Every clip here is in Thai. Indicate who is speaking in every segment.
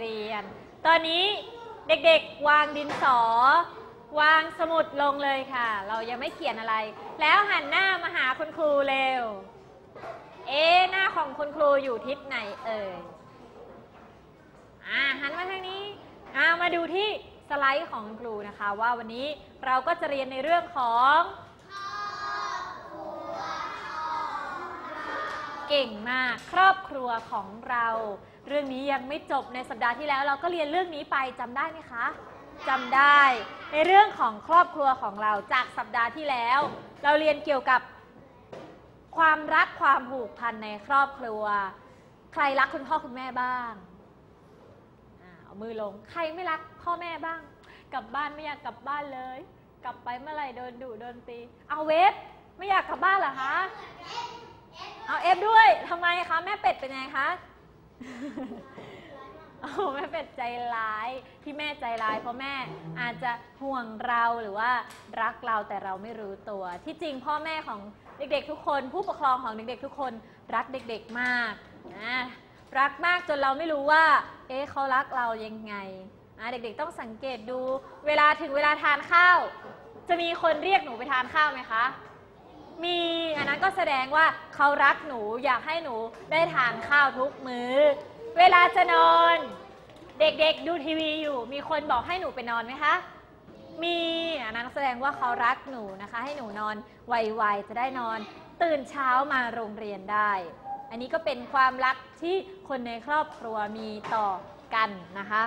Speaker 1: เรียน ตอนนี้เด็กๆวางดินสอ วางสมุดลงเลยค่ะ เรายังไม่เขียนอะไร แล้วหันหน้ามาหาคุณครูเร็ว เอ๊หน้าของคุณครูอยู่ทิศไหนเอ่ยอ่าหันมาทางนี้อ่ามาดูที่สไลด์ของครูนะคะ ว่าวันนี้เราก็จะเรียนในเรื่องของเก่งมากครอบครัวของเรา เรื่องนี้ยังไม่จบในสัปดาห์ที่แล้วเราก็เรียนเรื่องนี้ไปจำได้ไหมคะจำได้ในเรื่องของครอบครัวของเราจากสัปดาห์ที่แล้ว เราเรียนเกี่ยวกับความรักความผูกพันในครอบครัว ใครรักคุณพ่อคุณแม่บ้างเอามือลงใครไม่รักพ่อแม่บ้าง กลับบ้านไม่อยากกลับบ้านเลย กลับไปเมื่อไหร่โดนดุโดนตีเอาเวฟไม่อยากกลับบ้านเหรอคะเอาเอฟด้วยทำไมคะแม่เป็ดเป็นไงคะ โอ้แม่เป็ดใจร้ายที่แม่ใจร้าย เพราะแม่อาจจะห่วงเราหรือว่ารักเราแต่เราไม่รู้ตัว ที่จริงพ่อแม่ของเด็กๆทุกคน ผู้ปกครองของเด็กๆทุกคนรักเด็กๆมากนะรักมากจนเราไม่รู้ว่า เอ๊ะเขารักเรายังไงอะเด็กๆต้องสังเกตดูเวลาถึงเวลาทานข้าว จะมีคนเรียกหนูไปทานข้าวไหมคะ มีอันนั้นก็แสดงว่าเขารักหนูอยากให้หนูได้ทานข้าวทุกมือ้อ เวลาจะนอน เด็กๆดูทีวีอยู่ มีคนบอกให้หนูไปนอนไหมคะ มีอันนั้นแสดงว่าเขารักหนูนะคะ ให้หนูนอนไวๆจะได้นอน ตื่นเช้ามาโรงเรียนได้ อันนี้ก็เป็นความรักที่คนในครอบครัวมีต่อกันนะคะ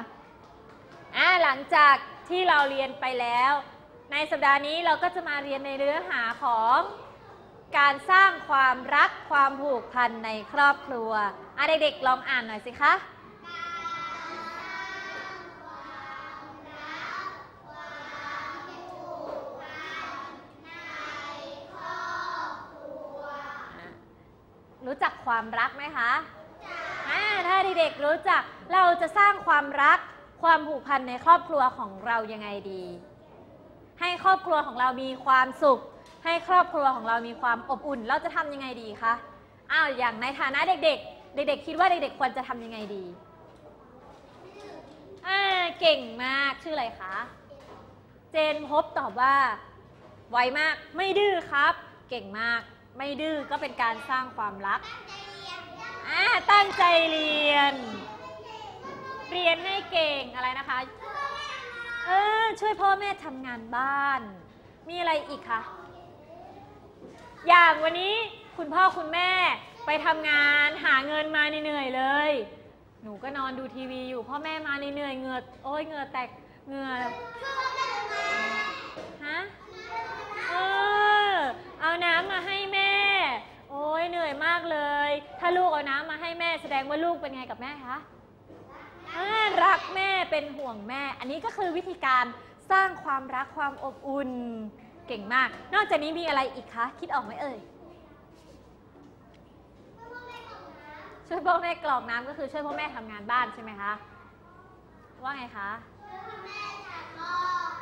Speaker 1: อ่าหลังจากที่เราเรียนไปแล้ว ในสัปดาห์นี้เราก็จะมาเรียนในเนื้อหาของ การสร้างความรักความผูกพันในครอบครัวอะเด็กๆลองอ่านหน่อยสิคะรู้จักความรักไหมคะถ้าเด็กๆรู้จักเราจะสร้างความรักความผูกพันในครอบครัวของเรายังไงดี ให้ครอบครัวของเรามีความสุข ให้ครอบครัวของเรามีความอบอุ่น เราจะทำยังไงดีคะ อ้าว อย่างในฐานะเด็กๆ เด็กๆ คิดว่าเด็กๆ ควรจะทำยังไงดีอ่าเก่งมาก ชื่ออะไรคะ เจนพบตอบว่า ไวมาก ไม่ดื้อครับ เก่งมาก ไม่ดื้อก็เป็นการสร้างความรักอ่าตั้งใจเรียน เรียนให้เก่งอะไรนะคะ เออ ช่วยพ่อแม่ทำงานบ้าน มีอะไรอีกคะ อย่างวันนี้คุณพ่อคุณแม่ไปทำงานหาเงินมาเหนื่อยเลย หนูก็นอนดูทีวีอยู่พ่อแม่มาเหนื่อยเงื่อโอ้ยเงือแตกเงื่อฮะเออเอาน้ำมาให้แม่ โอ้ยเหนื่อยมากเลย ถ้าลูกเอาน้ำมาให้แม่แสดงว่าลูกเป็นไงกับแม่คะรักแม่เป็นห่วงแม่ อันนี้ก็คือวิธีการสร้างความรักความอบอุ่น เก่งมาก นอกจากนี้มีอะไรอีกคะ คิดออกไหมเอ่ย ช่วยพ่อแม่กรอกน้ำก็คือช่วยพ่อแม่ทำงานบ้านใช่ไหมคะ ว่าไงคะ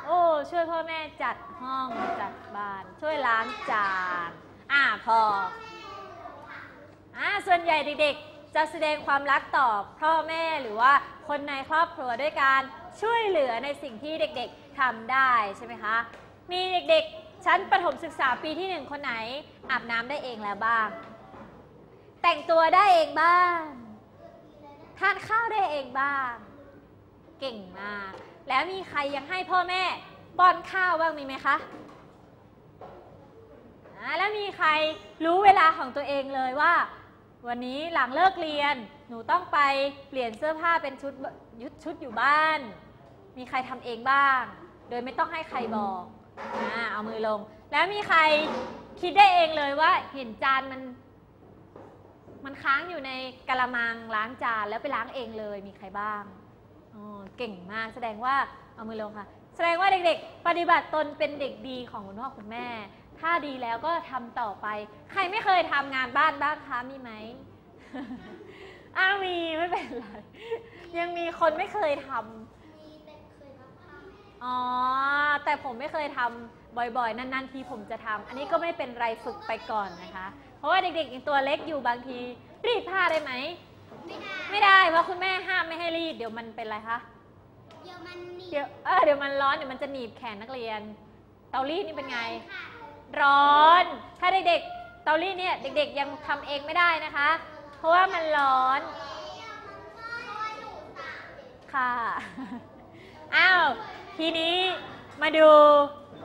Speaker 1: โอ้ช่วยพ่อแม่จัดห้องจัดบ้าน ช่วยล้างจาน อ่าพออ่าส่วนใหญ่เด็กๆ จะแสดงความรักต่อพ่อแม่หรือว่าคนในครอบครัวด้วยการช่วยเหลือในสิ่งที่เด็กๆทำได้ใช่ไหมคะ มีเด็กๆ ชั้นประถมศึกษาปีที่หนึ่งคนไหน อาบน้ำได้เองแล้วบ้าง แต่งตัวได้เองบ้าง ทานข้าวได้เองบ้าง เก่งมาก แล้วมีใครยังให้พ่อแม่ป้อนข้าวบ้างมีไหมคะแล้วมีใครรู้เวลาของตัวเองเลยว่า วันนี้หลังเลิกเรียน หนูต้องไปเปลี่ยนเสื้อผ้าเป็นชุดยุดชุดอยู่บ้าน มีใครทำเองบ้าง โดยไม่ต้องให้ใครบอก อ่าเอามือลง แล้วมีใครคิดได้เองเลยว่าเห็นจานมัน มันค้างอยู่ในกระมังล้างจานแล้วไปล้างเองเลยมีใครบ้างอ๋อเก่งมากแสดงว่าเอามือลงค่ะ แสดงว่าเด็กๆ ปฏิบัติตนเป็นเด็กดีของคุณพ่อคุณแม่ ถ้าดีแล้วก็ทำต่อไป ใครไม่เคยทำงานบ้านบ้างคะมีไหมอ้ามีไม่เป็นไรยังมีคนไม่เคยทำ อ๋อ แต่ผมไม่เคยทำบ่อยๆ นานๆ ทีผมจะทำอันนี้ก็ไม่เป็นไรฝึกไปก่อนนะคะ เพราะว่าเด็กๆยังตัวเล็กอยู่บางที รีดผ้าได้ไหม
Speaker 2: ไม่ได้
Speaker 1: ไม่ได้ เพราะคุณแม่ห้ามไม่ให้รีด เดี๋ยวมันเป็นอะไรคะ
Speaker 2: เดี๋ยวมันหนี
Speaker 1: เดี๋ยวเออเดี๋ยวมันร้อน เดี๋ยวมันจะหนีบแขนนักเรียน เตารีดนี่เป็นไง
Speaker 2: ค่ะ
Speaker 1: ร้อน ถ้าเด็กๆ เตารีดเนี่ยเด็กๆ ยังทำเองไม่ได้นะคะ เพราะว่ามันร้อน ค่ะ อ้าว ทีนี้มาดู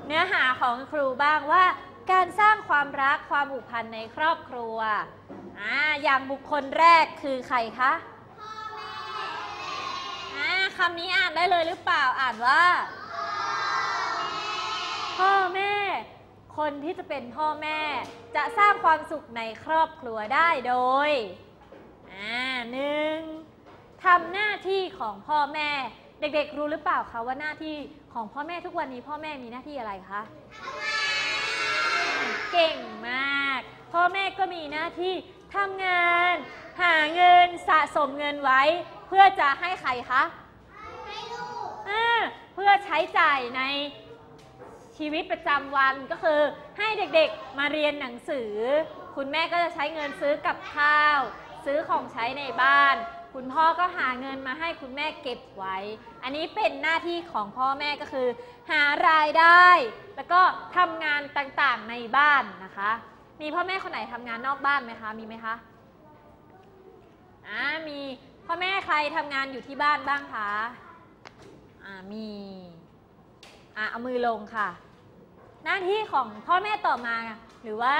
Speaker 1: เนื้อหาของครูบ้างว่า การสร้างความรักความผูกพันในครอบครัวอ่าอย่างบุคคลแรกคือใครคะอ่าคำนี้อ่านได้เลยหรือเปล่าอ่านว่า พ่อแม่ คนที่จะเป็นพ่อแม่ จะสร้างความสุขในครอบครัวได้โดยอ่าหนึ่งทำหน้าที่ของพ่อแม่ เด็กๆ รู้หรือเปล่าคะว่าหน้าที่ของพ่อแม่ทุกวันนี้พ่อแม่มีหน้าที่อะไรคะเก่งมาก พ่อแม่ก็มีหน้าที่ทำงาน หาเงินสะสมเงินไว้ เพื่อจะให้ใครคะ
Speaker 2: ให้ลูก
Speaker 1: อ่าเพื่อใช้จ่ายในชีวิตประจำวันก็คือ ให้เด็กๆมาเรียนหนังสือ คุณแม่ก็จะใช้เงินซื้อกับข้าว ซื้อของใช้ในบ้าน คุณพ่อก็หาเงินมาให้คุณแม่เก็บไว้ อันนี้เป็นหน้าที่ของพ่อแม่ก็คือ หารายได้ แล้วก็ทำงานต่างๆในบ้านนะคะ มีพ่อแม่คนไหนทำงานนอกบ้านไหมคะ มีไหมคะอ่ามีพ่อแม่ใครทำงานอยู่ที่บ้านบ้างคะอ่ามีอ่าเอามือลงค่ะ หน้าที่ของพ่อแม่ต่อมาหรือว่า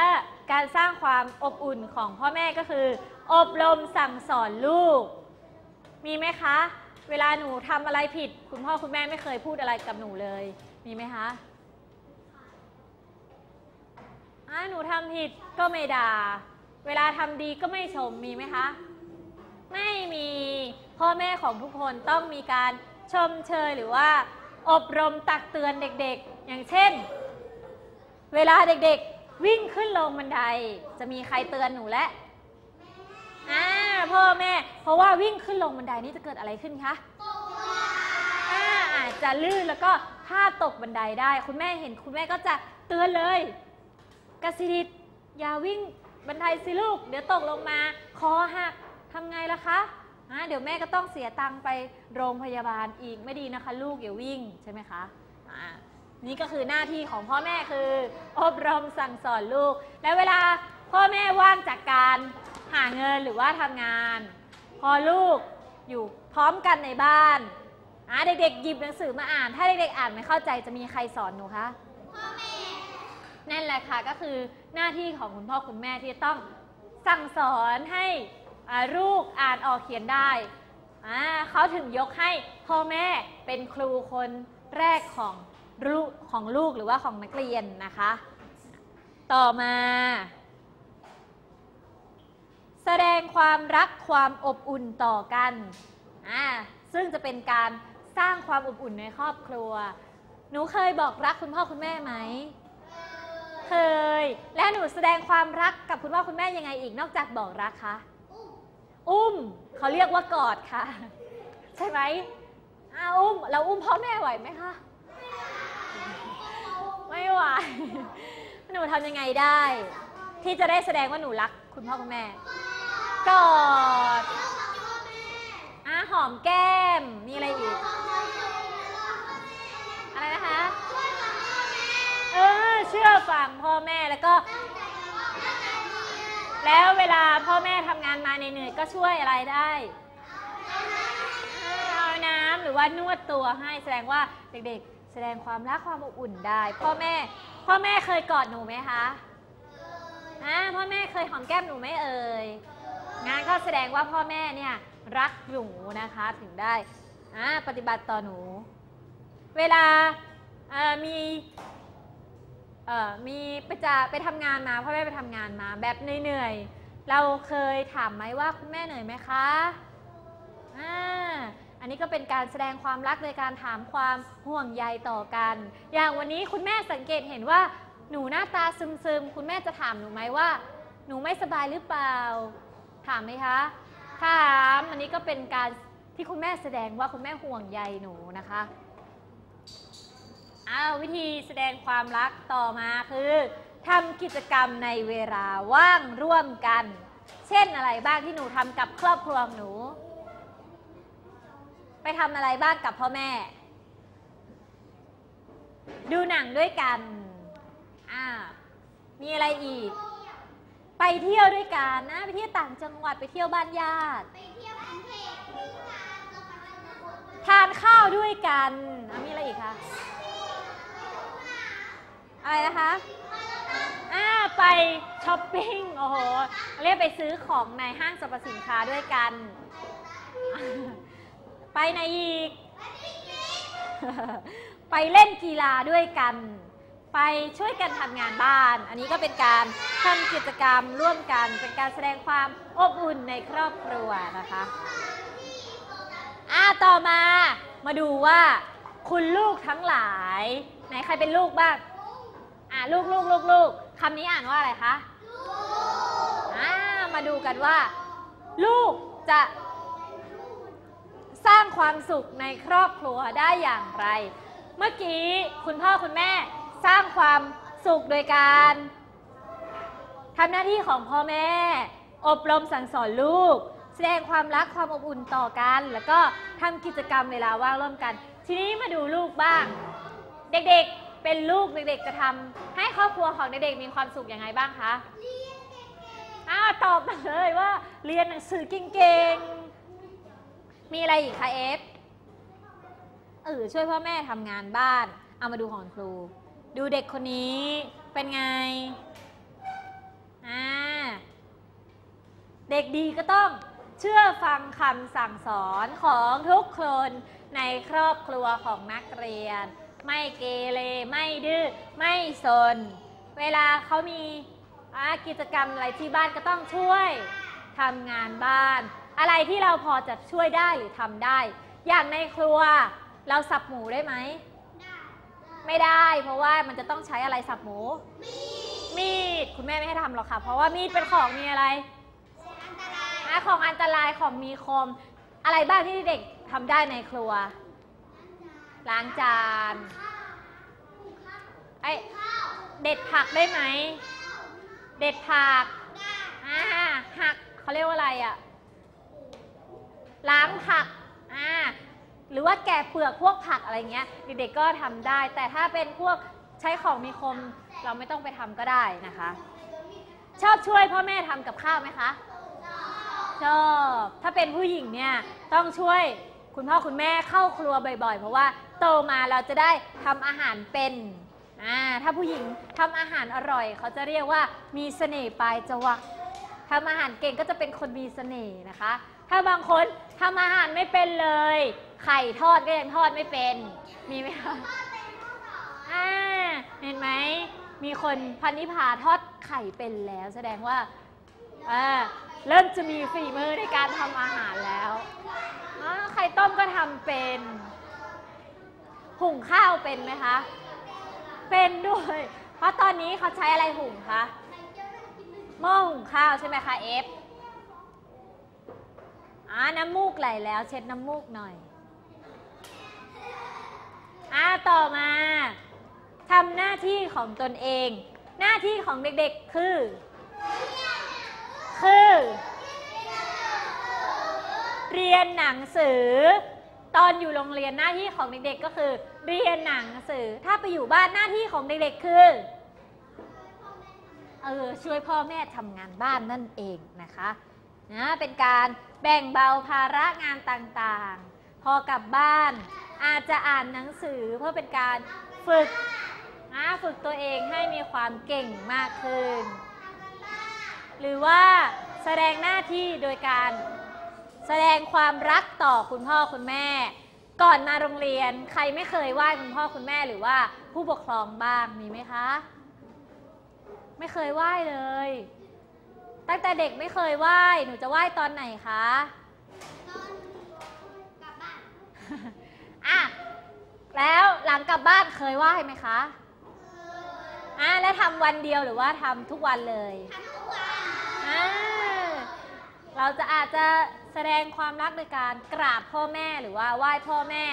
Speaker 1: การสร้างความอบอุ่นของพ่อแม่ก็คือ อบรมสั่งสอนลูก มีไหมคะ เวลาหนูทำอะไรผิด คุณพ่อคุณแม่ไม่เคยพูดอะไรกับหนูเลย มีไหมคะอ่าหนูทำผิดก็ไม่ด่า เวลาทำดีก็ไม่ชม มีไหมคะ ไม่มี พ่อแม่ของทุกคนต้องมีการชมเชยหรือว่า อบรมตักเตือนเด็กๆ อย่างเช่น เวลาเด็กๆ วิ่งขึ้นลงบันได จะมีใครเตือนหนูและ อ่าพ่อแม่ เพราะว่าวิ่งขึ้นลงบันไดนี่จะเกิดอะไรขึ้นคะอ่าอาจจะลื่นแล้วก็พลาดตกบันไดได้ คุณแม่เห็นคุณแม่ก็จะเตือนเลยกสิดิตอย่าวิ่งบันไดสิลูก เดี๋ยวตกลงมาคอหักทำไงล่ะคะอะเดี๋ยวแม่ก็ต้องเสียตังค์ไปโรงพยาบาลอีกไม่ดีนะคะ ลูกอย่าวิ่งใช่ไหมคะอ่านี่ก็คือหน้าที่ของพ่อแม่คือ อบรมสั่งสอนลูก และเวลาพ่อแม่ว่างจากการ หาเงินหรือว่าทำงาน พอลูกอยู่พร้อมกันในบ้านอะเด็กๆหยิบหนังสือมาอ่าน ถ้าเด็กๆอ่านไม่เข้าใจจะมีใครสอนหนูคะ
Speaker 2: พ่อแม่
Speaker 1: นั่นแหละค่ะก็คือหน้าที่ของคุณพ่อคุณแม่ที่ต้องสั่งสอนให้ลูกอ่านออกเขียนได้เขาถึงยกให้พ่อแม่เป็นครูคนแรกของลูกของลูกหรือว่าของนักเรียนนะคะ ต่อมา แสดงความรักความอบอุ่นต่อกันอ่าซึ่งจะเป็นการสร้างความอบอุ่นในครอบครัว หนูเคยบอกรักคุณพ่อคุณแม่ไหม เคย และหนูแสดงความรักกับคุณพ่อคุณแม่ยังไงอีกนอกจากบอกรักคะ อุ้ม เขาเรียกว่ากอดค่ะ ใช่ไหมอาอุ้ม เราอุ้มพ่อแม่ไหวไหมคะ ไม่ไหว หนูทำยังไงได้ ที่จะได้แสดงว่าหนูรักคุณพ่อคุณแม่ กอดอะหอมแก้ม มีอะไรอีก อะไรนะคะ เออ เชื่อฟังพ่อแม่แล้วก็ แล้วเวลาพ่อแม่ทำงานมาเหนื่อยๆก็ช่วยอะไรได้เอาน้ำหรือว่านวดตัวให้แสดงว่าเด็กๆ แสดงความรักความอบอุ่นได้ พ่อแม่ พ่อแม่เคยกอดหนูไหมคะอ่าพ่อแม่เคยหอมแก้มหนูไหมเอ่ย งานก็แสดงว่าพ่อแม่เนี่ยรักหนูนะคะถึงได้ปฏิบัติต่อหนู เวลามีมีไปจะไปทำงานมาพ่อแม่ไปทำงานมาแบบเหนื่อยๆเราเคยถามไหมว่าคุณแม่เหนื่อยไหมคะอ่าอันนี้ก็เป็นการแสดงความรักโดยการถามความห่วงใยต่อกัน อย่างวันนี้คุณแม่สังเกตเห็นว่าหนูหน้าตาซึมๆ คุณแม่จะถามหนูไหมว่า หนูไม่สบายหรือเปล่า ถามไหมคะถามอันนี้ก็เป็นการที่คุณแม่แสดงว่าคุณแม่ห่วงใยหนูนะคะอ้าววิธีแสดงความรักต่อมาคือทำกิจกรรมในเวลาว่างร่วมกัน เช่นอะไรบ้างที่หนูทำกับครอบครัวหนู ไปทำอะไรบ้างกับพ่อแม่ ดูหนังด้วยกันอ่ามีอะไรอีก ไปเที่ยวด้วยกันนะ ไปเที่ยวต่างจังหวัดไปเที่ยวบ้านญาติ
Speaker 2: ไปเที่ยวกรุงเทพที่งานจังหวัดนครปฐม
Speaker 1: ทานข้าวด้วยกันอะมีอะไรอีกคะอะไรนะคะอ่าไปช้อปปิ้งโอ้โหเรียกไปซื้อของในห้างสรรพสินค้าด้วยกัน ไปไหนอีก ไปเล่นกีฬาด้วยกัน ไปช่วยกันทำงานบ้าน อันนี้ก็เป็นการทำกิจกรรมร่วมกัน เป็นการแสดงความอบอุ่นในครอบครัวนะคะอ่าต่อมามาดูว่าคุณลูกทั้งหลายไหนใครเป็นลูกบ้างอ่าลูกลูกลูกลูกคำนี้อ่านว่าอะไรคะอ่ามาดูกันว่า ลูกจะสร้างความสุขในครอบครัวได้อย่างไร เมื่อกี้คุณพ่อคุณแม่ สร้างความสุขโดยการทำหน้าที่ของพ่อแม่ อบรมสั่งสอนลูก แสดงความรักความอบอุ่นต่อกัน แล้วก็ทำกิจกรรมเวลาว่างร่วมกัน ทีนี้มาดูลูกบ้าง เด็กๆเป็นลูกเด็กๆจะทำให้ครอบครัวของเด็กๆมีความสุขยังไงบ้างคะอ้าวตอบมาเลยว่า เรียนหนังสือเก่งๆ มีอะไรอีกคะเอฟเออช่วยพ่อแม่ทำงานบ้าน เอามาดูของครู ดูเด็กคนนี้เป็นไง อ่า เด็กดีก็ต้องเชื่อฟังคำสั่งสอนของทุกคนในครอบครัวของนักเรียน ไม่เกเรไม่ดื้อไม่สน เวลาเขามีอ่ากิจกรรมอะไรที่บ้านก็ต้องช่วยทำงานบ้าน อะไรที่เราพอจะช่วยได้หรือทำได้ อย่างในครัวเราสับหมูได้ไหม ไม่ได้ เพราะว่ามันจะต้องใช้อะไรสับหมู มีด คุณแม่ไม่ให้ทำหรอกค่ะ เพราะว่ามีดเป็นของมีอะไร
Speaker 2: อันตราย
Speaker 1: อะของอันตรายของมีคม อะไรบ้างที่เด็กทำได้ในครัว ล้างจานไอเด็ดผักได้ไหม เด็ดผักอ่าหักเขาเรียกว่าอะไรอะ่ะ ล้างผักอ่า หรือว่าแกะเปลือกพวกผักอะไรเงี้ยเด็กๆก็ทำได้ แต่ถ้าเป็นพวกใช้ของมีคมเราไม่ต้องไปทำก็ได้นะคะ ชอบช่วยพ่อแม่ทำกับข้าวไหมคะชอบถ้าเป็นผู้หญิงเนี่ยต้องช่วยคุณพ่อคุณแม่เข้าครัวบ่อยๆ เพราะว่าโตมาเราจะได้ทำอาหารเป็นอ่าถ้าผู้หญิงทำอาหารอร่อย เขาจะเรียกว่ามีเสน่ห์ปลายจวักทำอาหารเก่งก็จะเป็นคนมีเสน่ห์นะคะ ถ้าบางคนทำอาหารไม่เป็นเลย ไข่ทอดก็ยังทอดไม่เป็น มีไหมคะอ่าเห็นไหม มีคนพันนิพาทอดไข่เป็นแล้ว แสดงว่าอ่าเริ่มจะมีฝีมือในการทำอาหารแล้วอ่าไข่ต้มก็ทำเป็น หุงข้าวเป็นไหมคะ เป็นด้วย เพราะตอนนี้เขาใช้อะไรหุงคะ หม้อหุงข้าวใช่ไหมคะเอฟอ่าน้ำมูกไหลแล้ว เช็ดน้ำมูกหน่อย อ่าต่อมาทำหน้าที่ของตนเอง หน้าที่ของเด็กๆคือ คือ เรียนหนังสือ ตอนอยู่โรงเรียนหน้าที่ของเด็กๆก็คือ เรียนหนังสือ ถ้าไปอยู่บ้านหน้าที่ของเด็กๆคือเออช่วยพ่อแม่ทำงานบ้านนั่นเองนะคะนะเป็นการแบ่งเบาภาระงานต่างๆ พอกลับบ้าน อาจจะอ่านหนังสือเพื่อเป็นการฝึกฝึกตัวเองให้มีความเก่งมากขึ้น หรือว่าแสดงหน้าที่โดยการแสดงความรักต่อคุณพ่อคุณแม่ ก่อนมาโรงเรียนใครไม่เคยไหว้คุณพ่อคุณแม่หรือว่าผู้ปกครองบ้างมีไหมคะ ไม่เคยไหว้เลย ตั้งแต่เด็กไม่เคยไหว้หนูจะไหว้ตอนไหนคะ
Speaker 2: ตอนกลับบ้าน
Speaker 1: อะแล้วหลังกลับบ้านเคยไหว้ไหมคะอะแล้วทำวันเดียวหรือว่าทำทุกวันเลย
Speaker 2: ทำทุกวัน
Speaker 1: อ่าเราจะอาจจะแสดงความรักโดยการกราบพ่อแม่หรือว่าไหว้พ่อแม่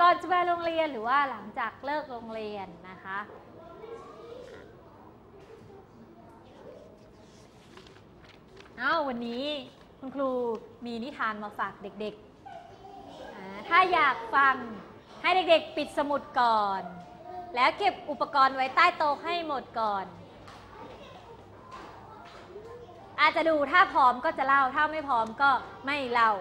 Speaker 1: ก่อนจะไปโรงเรียนหรือว่าหลังจากเลิกโรงเรียนนะคะเอาวันนี้คุณครูมีนิทานมาฝากเด็กๆ ถ้าอยากฟังให้เด็กๆ ปิดสมุดก่อน แล้วเก็บอุปกรณ์ไว้ใต้โต๊ะให้หมดก่อน อาจจะดูถ้าพร้อมก็จะเล่า ถ้าไม่พร้อมก็ไม่เล่า